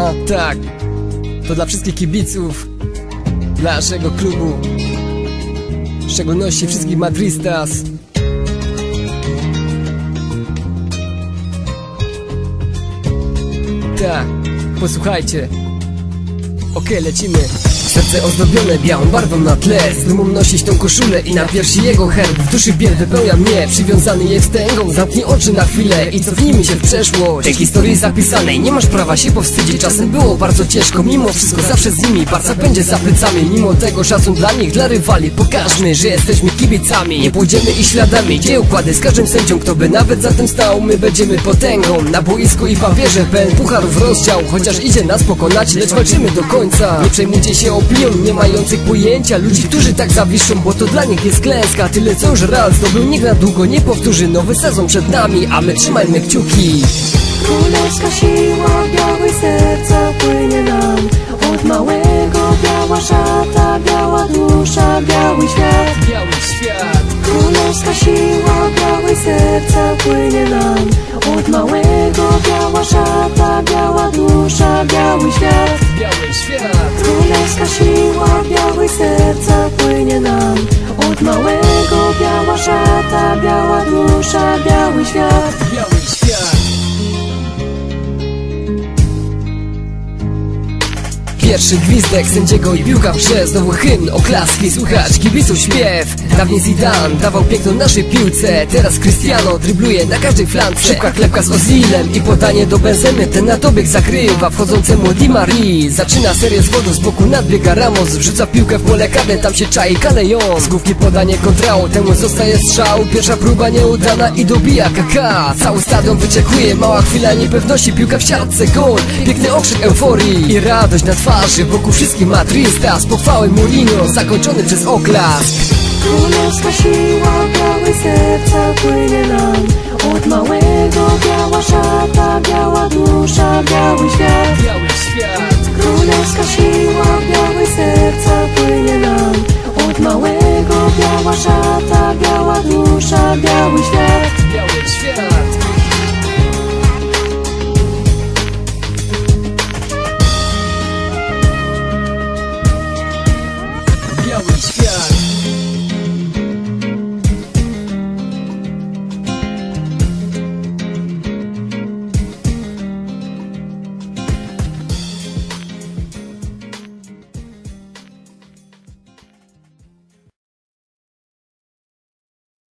Aha, tak. To dla wszystkich kibiców, naszego klubu, w szczególności wszystkich Madristas. Tak, posłuchajcie. Okej, lecimy. Serce ozdobione białą barwą na tle. Z dumą nosić tą koszulę i na piersi jego herb. W duszy biel wypełnia mnie, przywiązany jest wstęgą Zamknij oczy na chwilę i cofnijmy się w przeszłość. Tej historii zapisanej nie masz prawa się powstydzić. Czasem było bardzo ciężko, mimo wszystko zawsze z nimi. Barca będzie za plecami, mimo tego szacun dla nich, dla rywali. Pokażmy, że jesteśmy kibicami. Nie pójdziemy i śladami, gdzie układy z każdym sędzią? Kto by nawet za tym stał, my będziemy potęgą. Na boisku i papierze pełen pucharów rozdział. Chociaż idzie nas pokonać, lecz walczymy do końca. Nie przejmujcie się opinią nie mających pojęcia Ludzi, którzy tak zawiszą, bo to dla nich jest klęska. Tyle co już Real zdobył, nikt na długo nie powtórzy Nowy sezon przed nami, a my trzymajmy kciuki. Królewska siła białej serca płynie nam. Od małego biała szata, biała dusza, biały świat. Biały świat, Królewska siła białej serca płynie nam Pierwszy gwizdek sędziego i piłka grze Znowu hymn, oklaski, słychać kibiców śpiew. Dawniej Zidane dawał piękno naszej piłce. Teraz Cristiano drybluje na każdej flance. Szybka klepka z Ozilem i podanie do Benzemy. Ten na dobieg zakrywa wchodzącemu Di Marii. Zaczyna serię z wodą, z boku nadbiega Ramos. Wrzuca piłkę w pole karne, tam się czai Kalejon Z główki podanie kontrao, temu zostaje strzał. Pierwsza próba nieudana i dobija KK Cały stadion wyczekuje, mała chwila niepewności Piłka w siatce, gol, piękny okrzyk euforii I radość na twarzy, wokół wszystkich Madrista Z pochwały Mourinho, zakończony przez oklask Królewska siła białej serca płynie nam. Od małego biała szata, biała dusza, biały świat. Biały świat, Królewska siła białej serca płynie nam. Od małego biała szata, biała dusza, biały świat